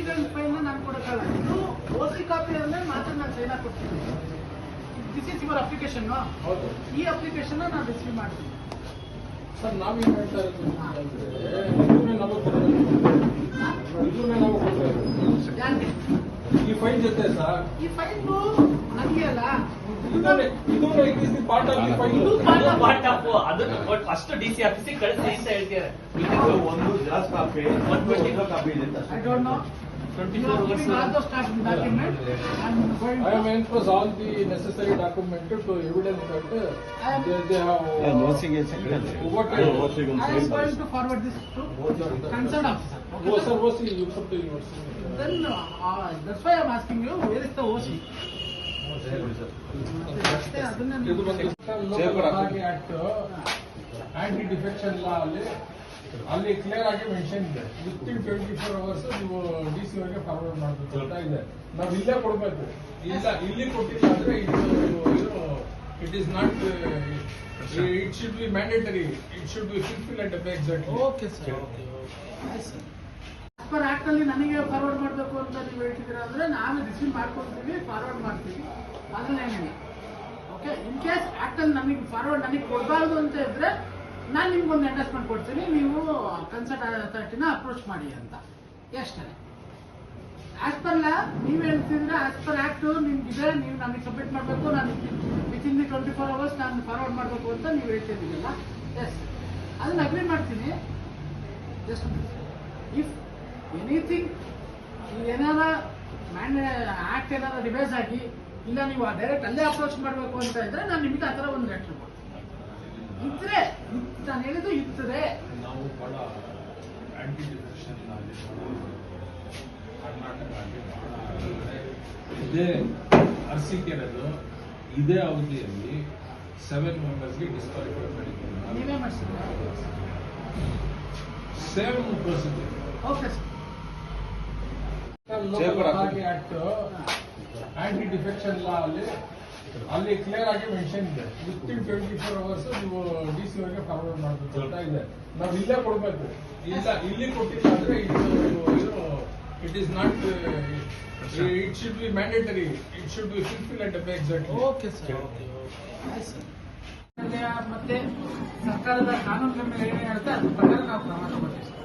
ಕಾಪಿಗಳ file ನಾನು ಕೊಡೋಕ್ಕಲ್ಲ ಇದು ಓಸಿ copy ಅಂದ್ರೆ ಮಾತ್ರ ನಾನು ಸೈನ್ ಕೊಡ್ತೀನಿ. ದಿಸ್ ಇಸ್ ಯುವರ್ ಅಪ್ಲಿಕೇಶನ್ ಹೌದು. ಈ ಅಪ್ಲಿಕೇಶನ್ ನಾನು ರಿಸೀವ್ ಮಾಡ್ತೀನಿ. ಸರ್ ನಾವೇನ್ ಹೇಳ್ತಾ ಇರೋದು ನಾವು. ಇದನ್ನೇ ನಾವು ಈ ಫೈಲ್ ಜೊತೆ ಸರ್. ಈ ಫೈಲು ನನಗೆ ಅಲ್ಲ. ಇದು part part of- part of ಅದನ್ನ ಫಸ್ಟ್ ಡಿ ಸಿ ಆಫೀಸಿಗೆ ಕಳಿಸಿ ಅಂತ ಹೇಳ್ತಿದ್ದಾರೆ. ಒಂದು ಗ್ಲಾಸ್ ಕಾಫಿ ಒಂದು ಒಂದು ಕಾಫಿ ಇದೆ ಅಂತ I don't know. Twenty You four are hours giving all those doc- document. I'm going I have to. enforced all the necessary document to evidence that I am- they, they have ನೋಸಿಗೆ ಸಿಕ್ಕಿದೆ what I am going to forward this to concerned officer. Oh, sir, OC, you put to your Then, uh, that's why I'm asking you, where is the OC? ಅಷ್ಟೇ ಅದನ್ನ ಇದು ನೀವು- ಬಂದು Safer local ಆಗ್ತದೆ. Act aunty defection law ಅಲ್ಲಿ ಅಲ್ಲಿ clear ಆಗಿ mention ಇದೆ. Within twenty four hours ನೀವು ಡಿ ಸಿ ಅವರಿಗೆ ಫಾರ್ವರ್ಡ್ ಮಾಡಬೇಕು ಅಂತ ಇದೆ. ನಾವು ಇಲ್ಲೇ ಕೊಡಬೇಕು. ಇಲ್ಲ ಇಲ್ಲಿ ಕೊಟ್ಟಿಲ್ಲ ಅಂದ್ರೆ ಇದು ಇದು it is not it should be mandatory it should be fulfil and exact okay sir okay per act ಅಲ್ಲಿ ನನಗೆ ಫಾರ್ವರ್ಡ್ ಮಾಡಬೇಕು ಅಂತ ನೀವು ಹೇಳ್ತಿದ್ದೀರಾ ಅಂದ್ರೆ ನಾನು ರಿಸೀವ್ ಮಾಡ್ಕೊಳ್ತೀವಿ ಫಾರ್ವರ್ಡ್ ಮಾಡ್ತೀವಿ. ಅದ್ರಲ್ಲೇನಿಲ್ಲ ಓಕೆ ಇನ್ ಕೇಸ್ ಆಕ್ಟ್ ಅಲ್ಲಿ ನನಗೆ ಫಾರ್ವರ್ಡ್ ನನಗೆ ಕೊಡಬಾರ್ದು ಅಂತ ಇದ್ರೆ ನಾನು ನಿಮ್ಗೊಂದು ಅಡ್ರೆಸ್ಮೆಂಟ್ ಕೊಡ್ತೀನಿ, ನೀವು ಕನ್ಸರ್ಟ್ ಅಥಾರಿಟಿನ ಅಪ್ರೋಚ್ ಮಾಡಿ ಅಂತ. ಎಷ್ಟೇ. ಆಸ್ ಪರ್ ಲಾ ನೀವು ಹೇಳ್ತಿದ್ರೆ ಆಸ್ ಪರ್ ಆಕ್ಟ್ ನಿಮ್ಗಿದೆ ನೀವು ನನಗೆ ಸಬ್ಮಿಟ್ ಮಾಡಬೇಕು, ನಾನು within the twenty four hours ನಾನು ಫಾರ್ವರ್ಡ್ ಮಾಡಬೇಕು ಅಂತ ನೀವು ಹೇಳ್ತಿದ್ದೀರಲ್ಲ. ಎಸ್ ಅದನ್ನ ಅಗ್ರಿ ಮಾಡ್ತೀನಿ. ಇಫ್ ಎನಿಥಿಂಗ್ ಏನಾರ ಆಕ್ಟ್ ಏನಾರ ರಿವೈಸ್ ಆಗಿ, ಇಲ್ಲ ನೀವು ಡೈರೆಕ್ಟ್ ಅಲ್ಲೇ ಅಪ್ರೋಚ್ ಮಾಡಬೇಕು ಅಂತ ಇದ್ರೆ ನಾನು ನಿಮಗೆ ಆ ಥರ ಒಂದು ಲೆಟ್ರ್ ಕೊಡ್ತೀನಿ. ಇದ್ರೆ ನಾನು ಹೇಳಿದ್ದು ಇದ್ರೆ ನಾವು ಬಹಳ ಆಂಟಿ ಅಲ್ಲಿ ಕರ್ನಾಟಕ ಇದೇ ಅರಸೀಕೆರೆದು ಇದೇ ಅವಧಿಯಲ್ಲಿ ಸೆವೆನ್ ಮೆಂಬರ್ಸ್ಗೆ ಡಿಸ್ಕ್ವಾಲಿಫೈ ಮಾಡಿದ್ದಾರೆ. ನೀವೇ ಮಾಡಿಸಿದ್ರೆ. Same procedure okay sir anti defection law ಅಲ್ಲಿ ಅಲ್ಲಿ ಕ್ಲಿಯರ್ ಆಗಿ ಮೆನ್ಷನ್ ಇದೆ. Within twenty four hours ನೀವು ಡಿ ಸಿ ಅವರಿಗೆ ಫಾರ್ವರ್ಡ್ ಮಾಡಬೇಕು ಅಂತ ಇದೆ. ನಾವು ಇಲ್ಲೇ ಕೊಡಬೇಕು. ಇಲ್ಲ, ಇಲ್ಲಿ ಕೊಟ್ಟಿಲ್ಲ ಅಂದ್ರೆ it is not it should be mandatory it should be fulfil and exact okay sir ಮತ್ತೆ ಸರ್ಕಾರದ ಕಾನೂನು ಮೇಲೆ ಏನೇ ಹೇಳ್ತಾ ಪ್ರಕಾರ ನಾವು ಕ್ರಮ ತಗೊಳ್ತೀವಿ ಸರ್.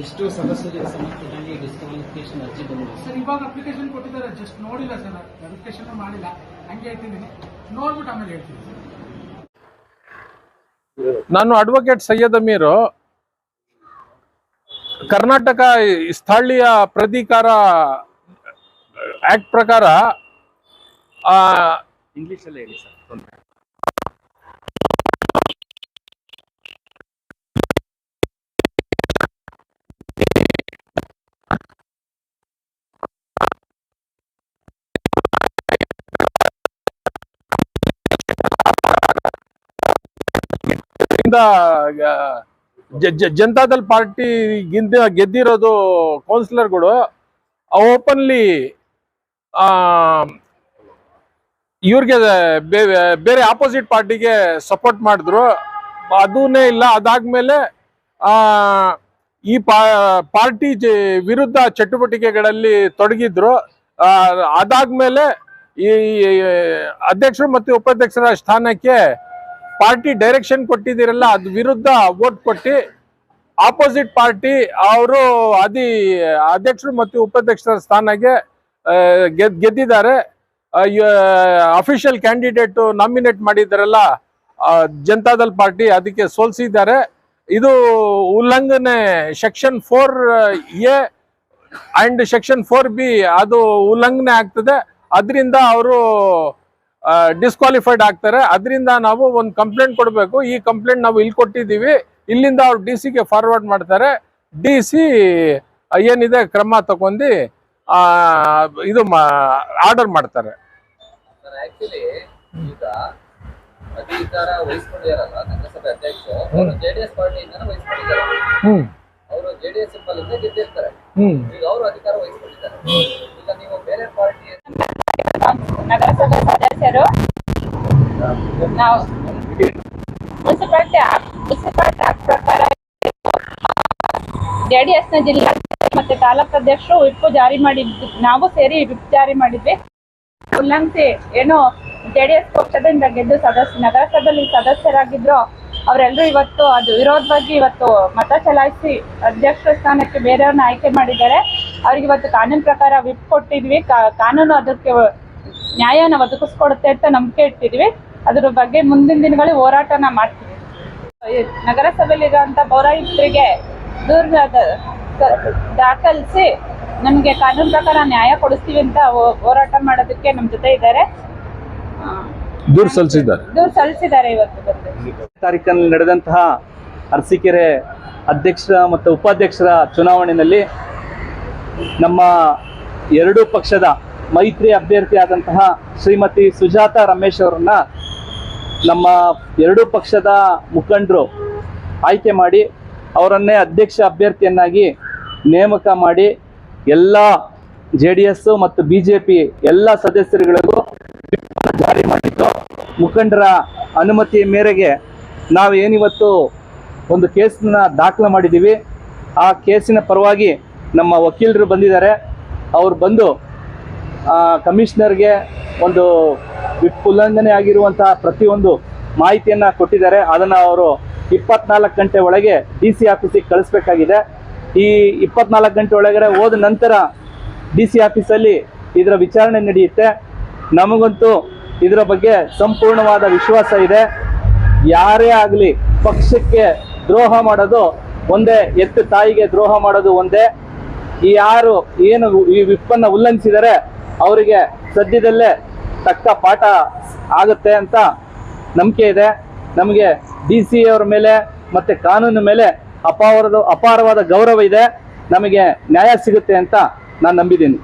ಎಷ್ಟು ಸದಸ್ಯರಿಗೆ ಸಮರ್ಪಕವಾಗಿ ಡಿಸ್ಕ್ವಾಲಿಫಿಕೇಶನ್ ಅರ್ಜಿ ಬಂದಿದೆ. ಸರ್ ಇವಾಗ ಅಪ್ಲಿಕೇಶನ್ ಕೊಟ್ಟಿದ್ದಾರೆ ಜಸ್ಟ್ ನೋಡಿಲ್ಲ ಸರ್ ವೆರಿಫಿಕೇಶನ್ ಮಾಡಿಲ್ಲ. ಹಂಗೆ ಹೇಳ್ತಿದ್ದೀನಿ. ನೋಡ್ಬಿಟ್ಟು ಆಮೇಲೆ ಹೇಳ್ತೀನಿ ನಾನು ಅಡ್ವೊಕೇಟ್ ಸೈಯದ್ ಅಮೀರು. ಕರ್ನಾಟಕ ಸ್ಥಳೀಯ ಪ್ರಾಧಿಕಾರ ಆಕ್ಟ್ ಪ್ರಕಾರ ಆ, ಇಂಗ್ಲಿಷಲ್ಲೇ ಹೇಳಿ ಸರ್. ಇಂದ ಜನತಾದಲ್ ಪಾರ್ಟಿ ಗಿಂದ ಗೆದ್ದಿರೋದು ಕೌನ್ಸಿಲರ್ಗಳು ಓಪನ್ಲಿ ಇವ್ರಿಗೆ ಬೇರೆ ಆಪೋಸಿಟ್ ಪಾರ್ಟಿಗೆ ಸಪೋರ್ಟ್ ಮಾಡಿದ್ರು. ಅದೂನೇ ಇಲ್ಲ, ಅದಾದ್ಮೇಲೆ ಈ ಪಾರ್ಟಿ ವಿರುದ್ಧ ಚಟುವಟಿಕೆಗಳಲ್ಲಿ ತೊಡಗಿದ್ರು. ಅದಾದ್ಮೇಲೆ ಈ, ಅಧ್ಯಕ್ಷರು ಮತ್ತು ಉಪಾಧ್ಯಕ್ಷರ ಸ್ಥಾನಕ್ಕೆ ಪಾರ್ಟಿ ಡೈರೆಕ್ಷನ್ ಕೊಟ್ಟಿದ್ದೀರಲ್ಲ, ಅದ್ ವಿರುದ್ಧ ವೋಟ್ ಕೊಟ್ಟು ಆಪೋಸಿಟ್ ಪಾರ್ಟಿ ಅವರು ಅದಿ, ಅಧ್ಯಕ್ಷರು ಮತ್ತು ಉಪಾಧ್ಯಕ್ಷರ ಸ್ಥಾನಕ್ಕೆ ಗೆದ್, ಗೆದ್ದಿದ್ದಾರೆ. ಅಫಿಷಿಯಲ್ ಕ್ಯಾಂಡಿಡೇಟ್ ನಾಮಿನೇಟ್ ಮಾಡಿದ್ದಾರಲ್ಲ ಜನತಾದಲ್ ಪಾರ್ಟಿ ಅದಕ್ಕೆ ಸೋಲ್ಸಿದ್ದಾರೆ. ಇದು ಉಲ್ಲಂಘನೆ section four A and section four B, ಅದು ಉಲ್ಲಂಘನೆ ಆಗ್ತದೆ. ಅದರಿಂದ ಅವರು ಡಿಸ್ಕ್ವಾಲಿಫೈಡ್ ಆಗ್ತಾರೆ. ಅದರಿಂದ ನಾವು ಒಂದು ಕಂಪ್ಲೇಂಟ್ ಕೊಡಬೇಕು. ಈ ಕಂಪ್ಲೇಂಟ್ ನಾವು ಇಲ್ಲಿ ಕೊಟ್ಟಿದ್ದೀವಿ. ಇಲ್ಲಿಂದ ಅವ್ರು ಡಿ ಸಿಗೆ ಫಾರ್ವರ್ಡ್ ಮಾಡ್ತಾರೆ. ಡಿ ಸಿ ಏನಿದೆ ಕ್ರಮ ತಗೊಂಡು ಇದು ಆರ್ಡರ್ ಮಾಡ್ತಾರೆ. ಈಗ ಅಧಿಕಾರ ವಹಿಸ್ಕೊಂಡಿದಾರಲ್ಲ ನಗರಸಭೆ ಅಧ್ಯಕ್ಷರು ಅವರು ಜೆಡಿಎಸ್ ವಹಿಸ್ಕೊಂಡಿದ್ದಾರೆ. ಹ್ಮ್. ಅವರು ಜೆಡಿಎಸ್ ಸಿಂಬಲ್ ಇಂದ ಗೆದ್ದಿರ್ತಾರೆ. ಈಗ ಅವರು ಅಧಿಕಾರ ವಹಿಸ್ಕೊಂಡಿದ್ದಾರೆ. ಈಗ ನೀವು ಬೇರೆ ಪಾರ್ಟಿ ಸದಸ್ಯರು ನಾವು ಮುನ್ಸಿಪಾಲ್ಟಿ ಮುನ್ಸಿಪಾಲಿಟಿ ಆಕ್ಟ್ ಜಿಲ್ಲಾ ಮತ್ತೆ ತಾಲೂಕು ಅಧ್ಯಕ್ಷರು ವಿಪ್ ಜಾರಿ ಮಾಡಿದ್ವಿ ನಾವು ಸೇರಿ ವಿಪ್ ಜಾರಿ ಮಾಡಿದ್ವಿ. ಉಲ್ಲಂಘಿಸಿ ಏನು ಜೆಡಿಎಸ್ ಪಕ್ಷದಿಂದ ಗೆದ್ದು ಸದಸ್ಯ, ನಗರಸಭೆಯಲ್ಲಿ ಸದಸ್ಯರಾಗಿದ್ರು, ಅವರೆಲ್ಲರೂ ಇವತ್ತು ಅದು ವಿರೋಧವಾಗಿ ಇವತ್ತು ಮತ ಚಲಾಯಿಸಿ ಅಧ್ಯಕ್ಷ ಸ್ಥಾನಕ್ಕೆ ಬೇರೆಯವ್ರನ್ನ ಆಯ್ಕೆ ಮಾಡಿದ್ದಾರೆ. ಅವ್ರಿಗೆ ಇವತ್ತು ಕಾನೂನು ಪ್ರಕಾರ ವಿಪ್ ಕೊಟ್ಟಿದ್ವಿ. ಕಾನೂನು ಅದಕ್ಕೆ ನ್ಯಾಯನ ಒದಗಿಸ್ಕೊಡುತ್ತೆ ಅಂತ ನಂಬಿಕೆ ಇಟ್ಟಿದ್ವಿ ಅದ್ರ ಬಗ್ಗೆ ಮುಂದಿನ ದಿನಗಳಲ್ಲಿ ಹೋರಾಟನ ಮಾಡ್ತೀವಿ. ಈ ನಗರಸಭೆಯಲ್ಲಿರುವಂತ ಪೌರಾಯುಕ್ತರಿಗೆ ದೂರ ದಾಖಲಿಸಿ ನಮಗೆ ಕಾನೂನು ಪ್ರಕಾರ ನ್ಯಾಯ ಕೊಡಿಸ್ತೀವಿ ಅಂತ ಹೋರಾಟ ಮಾಡೋದಕ್ಕೆ ನಮ್ಮ ಜೊತೆ ಇದ್ದಾರೆ. ದೂರು ಸಲ್ಲಿಸಿದ್ದಾರೆ. ದೂರು ಸಲ್ಲಿಸಿದ್ದಾರೆ ಇವತ್ತು ತಾರೀಕಿನಲ್ಲಿ ತಾರೀಕಲ್ಲಿ ನಡೆದಂತಹ ಅರಸೀಕೆರೆ ಅಧ್ಯಕ್ಷರ ಮತ್ತು ಉಪಾಧ್ಯಕ್ಷರ ಚುನಾವಣೆಯಲ್ಲಿ ನಮ್ಮ ಎರಡೂ ಪಕ್ಷದ ಮೈತ್ರಿ ಅಭ್ಯರ್ಥಿಯಾದಂತಹ ಶ್ರೀಮತಿ ಸುಜಾತ ರಮೇಶ್ ಅವರನ್ನ ನಮ್ಮ ಎರಡೂ ಪಕ್ಷದ ಮುಖಂಡರು ಆಯ್ಕೆ ಮಾಡಿ ಅವರನ್ನೇ ಅಧ್ಯಕ್ಷ ಅಭ್ಯರ್ಥಿಯನ್ನಾಗಿ ನೇಮಕ ಮಾಡಿ ಎಲ್ಲ ಜೆ ಡಿ ಎಸ್ ಮತ್ತು ಬಿ ಜೆ ಪಿ ಎಲ್ಲ ಸದಸ್ಯರುಗಳಿಗೂ ಜಾರಿ ಮಾಡಿದ್ದು. ಮುಖಂಡರ ಅನುಮತಿಯ ಮೇರೆಗೆ ನಾವು ಏನಿವತ್ತು ಒಂದು ಕೇಸನ್ನ ದಾಖಲು ಮಾಡಿದ್ದೀವಿ. ಆ ಕೇಸಿನ ಪರವಾಗಿ ನಮ್ಮ ವಕೀಲರು ಬಂದಿದ್ದಾರೆ. ಅವ್ರು ಬಂದು ಕಮಿಷನರ್ಗೆ ಒಂದು ವಿಪ್ ಉಲ್ಲಂಘನೆ ಆಗಿರುವಂತಹ ಪ್ರತಿಯೊಂದು ಮಾಹಿತಿಯನ್ನು ಕೊಟ್ಟಿದ್ದಾರೆ. ಅದನ್ನು ಅವರು ಇಪ್ಪತ್ನಾಲ್ಕು ಗಂಟೆ ಒಳಗೆ ಡಿ ಸಿ ಆಫೀಸಿಗೆ ಕಳಿಸ್ಬೇಕಾಗಿದೆ. ಈ ಇಪ್ಪತ್ನಾಲ್ಕು ಗಂಟೆ ಒಳಗಡೆ ಹೋದ ನಂತರ ಡಿ ಸಿ ಆಫೀಸಲ್ಲಿ ಇದರ ವಿಚಾರಣೆ ನಡೆಯುತ್ತೆ. ನಮಗಂತೂ ಇದರ ಬಗ್ಗೆ ಸಂಪೂರ್ಣವಾದ ವಿಶ್ವಾಸ ಇದೆ. ಯಾರೇ ಆಗಲಿ ಪಕ್ಷಕ್ಕೆ ದ್ರೋಹ ಮಾಡೋದು ಒಂದೇ, ಎತ್ತು ತಾಯಿಗೆ ದ್ರೋಹ ಮಾಡೋದು ಒಂದೇ. ಈ ಯಾರು ಏನು ಈ ವಿಪ್ಪನ್ನು ಉಲ್ಲಂಘಿಸಿದರೆ ಅವರಿಗೆ ಸದ್ಯದಲ್ಲೇ ತಕ್ಕ ಪಾಠ ಆಗುತ್ತೆ ಅಂತ ನಂಬಿಕೆ ಇದೆ. ನಮಗೆ ಡಿ ಸಿ ಅವರ ಮೇಲೆ ಮತ್ತು ಕಾನೂನು ಮೇಲೆ ಅಪಾರದ ಅಪಾರವಾದ ಗೌರವ ಇದೆ. ನಮಗೆ ನ್ಯಾಯ ಸಿಗುತ್ತೆ ಅಂತ ನಾನು ನಂಬಿದ್ದೀನಿ.